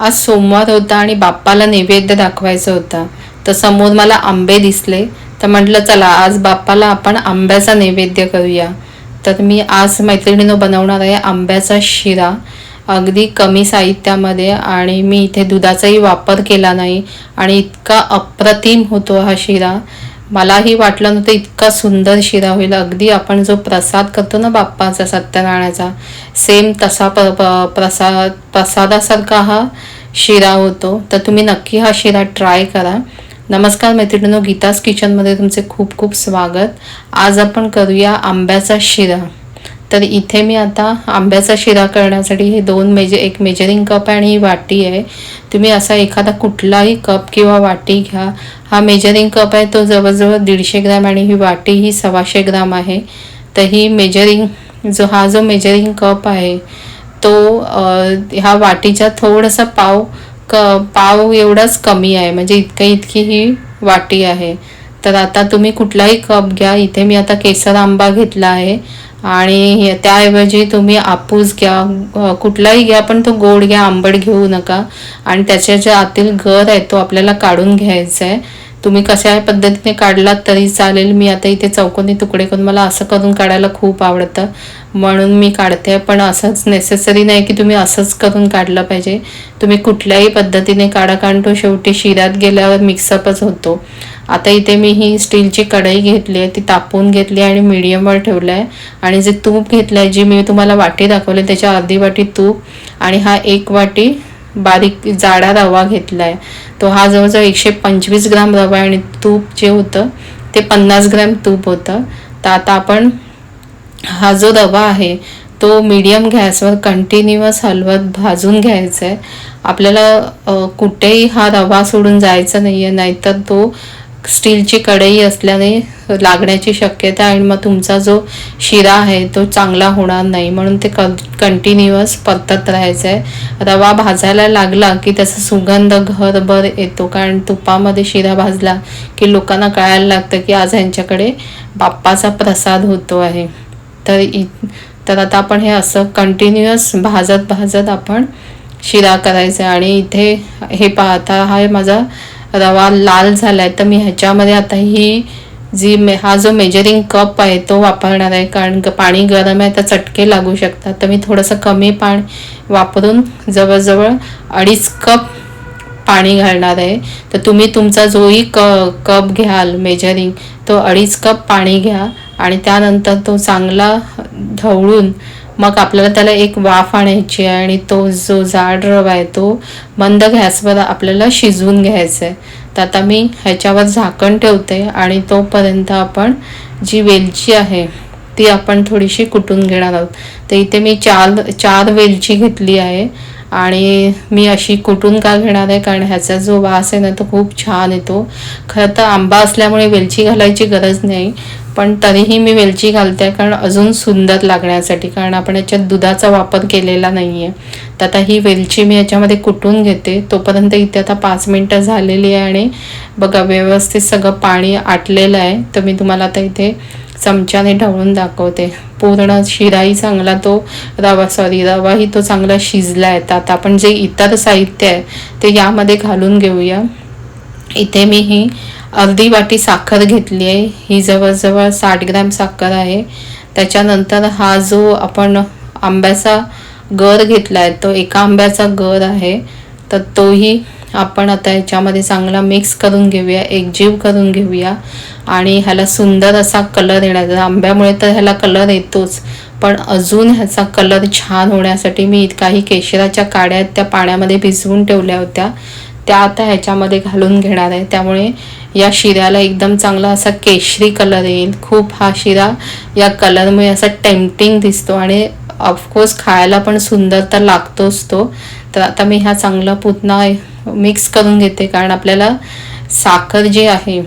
आज सोमवार होता आणि बाप्पाला नैवेद्य दाखवायचा होता. तर समोर मला आंबे दिसले. तर म्हटलं चला आज बाप्पाला आपण आंब्याचा नैवेद्य करूया. तर मी आज मैत्रिणीनं बनवणार आहे आंब्याचा शिरा. अगदी कमी साहित्यामध्ये आणि मी इथे दुधाचाही वापर केला नाही आणि इतका अप्रतिम होतो हा शिरा. मलाही वाटलं नव्हतं इतका सुंदर शिरा होईल. अगदी आपण जो प्रसाद करतो ना बाप्पाचा सत्यनारायणाचा सेम तसा प प्रसाद प्रसादासारखा हा शिरा होतो. तर तुम्ही नक्की हा शिरा ट्राय करा. नमस्कार मैत्रिणींनो गीतास किचनमध्ये तुमचे खूप खूप स्वागत. आज आपण करूया आंब्याचा शिरा. तर इथे मी आता आंब्याचा शिरा करण्यासाठी हे दोन मेज एक मेजरिंग कप आहे आणि ही वाटी आहे. तुम्ही असा एखादा कुठलाही कप किंवा वाटी घ्या. हा मेजरिंग कप आहे तो जवळजवळ दीडशे ग्रॅम आणि ही वाटी ही सव्वाशे ग्राम आहे. तर ही मेजरिंग जो हा जो मेजरिंग कप आहे तो ह्या वाटीच्या थोडासा पाव क पाव एवढाच कमी आहे. म्हणजे इतकं इतकी ही वाटी आहे. तर आता तुम्ही कुठलाही कप घ्या. इथे मी आता केसर आंबा घेतला आहे. आणि त्याऐवजी तुम्ही आपूस घ्या कुठलाही घ्या पण तो गोड घ्या आंबट घेऊ नका. आणि त्याच्या ज्या आतील गर आहे तो आपल्याला काढून घ्यायचा आहे तुम्ही कशा पद्धतीने काढलात तरी चालेल. मी आता इथे चौकोनी तुकडे करून मला असं करून काढायला खूप आवडतं. म्हणून मी काढते पण असंच नेसेसरी नाही की तुम्ही असंच करून काढलं पाहिजे. तुम्ही कुठल्याही पद्धतीने काढा कारण तो शेवटी शिऱ्यात गेल्यावर मिक्सअपच होतो. आता इथे मी ही स्टीलची कढई घेतली आहे ती तापवून घेतली आणि मीडियमवर ठेवलं आहे. आणि जे तूप घेतलं आहे जी मी तुम्हाला वाटी दाखवली त्याच्या अर्धी वाटी तूप आणि हा एक वाटी बारीक जाडा रवा घेतला आहे तो हा जवळजवळ एकशे पंचवीस ग्राम रवा आहे आणि तूप जे होतं ते पन्नास ग्रॅम तूप होतं. तर आता आपण हा जो रवा आहे तो मीडियम गॅसवर कंटिन्युअस हलवत भाजून घ्यायचा आहे आपल्याला कुठेही हा रवा सोडून जायचा नाही आहे नाहीतर तो स्टीलची कढई असल्याने लागण्याची शक्यता आणि मग तुमचा जो शिरा आहे तो चांगला होणार नाही. म्हणून ते क कंटिन्युअस परतत राहायचं आहे रवा भाजायला लागला की त्याचा सुगंध घरभर येतो. कारण तुपामध्ये शिरा भाजला की लोकांना कळायला लागतं की आज ह्यांच्याकडे बाप्पाचा प्रसाद होतो आहे. तर इ तर आता आपण हे असं कंटिन्युअस भाजत भाजत आपण शिरा करायचा आहे आणि इथे हे पाहता हा माझा रवा लाल झाला आहे तर मी ह्याच्यामध्ये आता ही जी मे हा जो मेजरिंग कप आहे तो वापरणार आहे. कारण पाणी गरम आहे तर चटके लागू शकतात. तर मी थोडंसं कमी पाणी वापरून जवळजवळ अडीच कप पाणी घालणार आहे. तर तुम्ही तुमचा जोही क कप घ्याल मेजरिंग तो अडीच कप पाणी घ्या. आणि त्यानंतर तो चांगला ढवळून मग आपल्याला त्याला एक वाफ आणायची आहे आणि तो जो जाड रवा आहे तो मंद गॅसवर आपल्याला शिजवून घ्यायचा आहे. तर आता मी ह्याच्यावर झाकण ठेवते आणि तोपर्यंत आपण जी वेलची आहे ती आपण थोडीशी कुटून घेणार आहोत. तर इथे मी चार चार वेलची घेतली आहे आणि मी अशी कुटून का घेणार आहे? कारण ह्याचा जो वास आहे ना तो खूप छान येतो. खरं तर आंबा असल्यामुळे वेलची घालायची गरज नाही. पण तरीही मी वेलची घालते कारण अजून सुंदर लागण्यासाठी कारण आपण याच्यात दुधाचा वापर केलेला नाही आहे तर आता ही वेलची मी याच्यामध्ये कुटून घेते. तोपर्यंत इथे आता पाच मिनटं झालेली आहे आणि बघा व्यवस्थित सगळं पाणी आटलेलं आहे. तर मी तुम्हाला आता इथे चमच्याने ढवळून दाखवते. पूर्ण शिराही चांगला तो रवा सॉरी रवाही तो चांगला शिजला आहे. तर आता आपण जे इतर साहित्य आहे ते यामध्ये घालून घेऊया. इथे मी ही अर्धी वाटी साखर घेतली आहे. ही जवळजवळ साठ ग्रॅम साखर आहे. त्याच्यानंतर हा जो आपण आंब्याचा गर घेतला आहे तो एका आंब्याचा गर आहे. तर तोही आपण आता याच्यामध्ये चांगला मिक्स करून घेऊया एकजीव करून घेऊया. आणि ह्याला सुंदर असा कलर येणार. आंब्यामुळे तर ह्याला कलर येतोच. पण अजून ह्याचा कलर छान होण्यासाठी मी काही केशराच्या काड्या आहेत त्या पाण्यामध्ये भिजवून ठेवल्या होत्या. त्या आता ह्याच्यामध्ये घालून घेणार आहे. त्यामुळे या शिऱ्याला एकदम चांगला असा केशरी कलर येईल. खूप हा शिरा या कलरमुळे असा टेम्पटिंग दिसतो आणि ऑफकोर्स खायला पण सुंदर तर लागतोच तो. तर आता मी हा चांगला पुतना मिक्स करून घेते कारण आपल्याला साखर जी आहे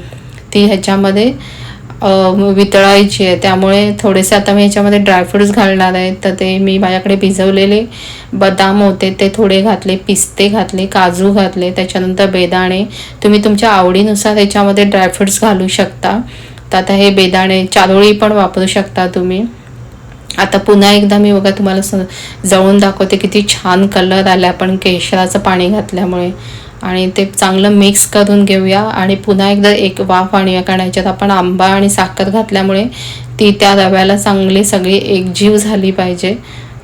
ती ह्याच्यामध्ये वितळायची आहे. त्यामुळे थोडेसे आता मी ह्याच्यामध्ये ड्रायफ्रुट्स घालणार आहे. तर ते मी माझ्याकडे भिजवलेले बदाम होते ते थोडे घातले पिस्ते घातले काजू घातले त्याच्यानंतर बेदाणे. तुम्ही तुमच्या आवडीनुसार ह्याच्यामध्ये ड्रायफ्रुट्स घालू शकता. तर आता हे बेदाणे चारोळी पण वापरू शकता तुम्ही. आता पुन्हा एकदा मी बघा तुम्हाला स- जळून दाखवते किती छान कलर आला पण केशराचं पाणी घातल्यामुळे. आणि ते चांगलं मिक्स करून घेऊया. आणि पुन्हा एकदा एक वाफ आणूया कारण याच्यात आपण आंबा आणि साखर घातल्यामुळे ती त्या रव्याला चांगली सगळी एकजीव झाली पाहिजे.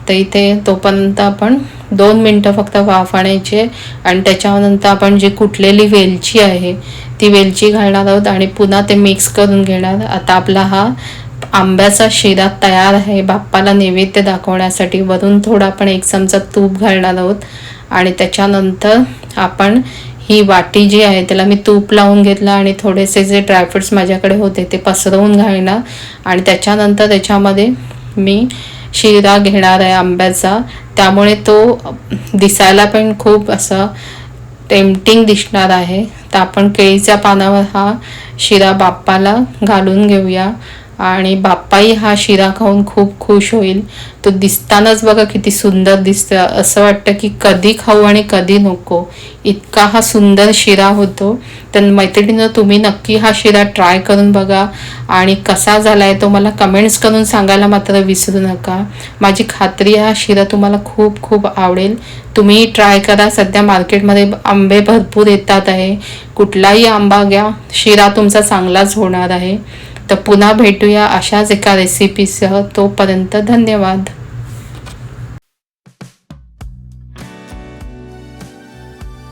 तर इथे तोपर्यंत आपण दोन मिनटं फक्त वाफ आणायचे आणि त्याच्यानंतर आपण जी कुटलेली वेलची आहे ती वेलची घालणार आहोत आणि पुन्हा ते मिक्स करून घेणार. आता आपला हा आंब्याचा शिरा तयार आहे. बाप्पाला नैवेद्य दाखवण्यासाठी वरून थोडा आपण एक चमचा तूप घालणार आहोत. आणि त्याच्यानंतर आपण ही वाटी जी आहे त्याला मी तूप लावून घेतलं आणि थोडेसे जे ड्रायफ्रुट्स माझ्याकडे होते ते पसरवून घालणार आणि त्याच्यानंतर त्याच्यामध्ये मी शिरा घेणार आहे आंब्याचा. त्यामुळे तो दिसायला पण खूप असं टेम्पटिंग दिसणार आहे. तर आपण केळीच्या पानावर हा शिरा बाप्पाला घालून घेऊया. आणि बाप्पाही हा शिरा खाऊन खूप खुश होईल. तो दिसतानाच बघा किती सुंदर दिसतं असं वाटतं की कधी खाऊ आणि कधी नको. इतका हा सुंदर शिरा होतो. तर मैत्रिणीनं तुम्ही नक्की हा शिरा ट्राय करून बघा. आणि कसा झाला आहे तो मला कमेंट्स करून सांगायला मात्र विसरू नका. माझी खात्री हा शिरा तुम्हाला खूप खूप आवडेल. तुम्ही ट्राय करा. सध्या मार्केटमध्ये आंबे भरपूर येतात आहे. कुठलाही आंबा घ्या. शिरा तुमचा चांगलाच होणार आहे. तर पुन्हा भेटूया अशाच एका रेसिपीसह तोपर्यंत धन्यवाद.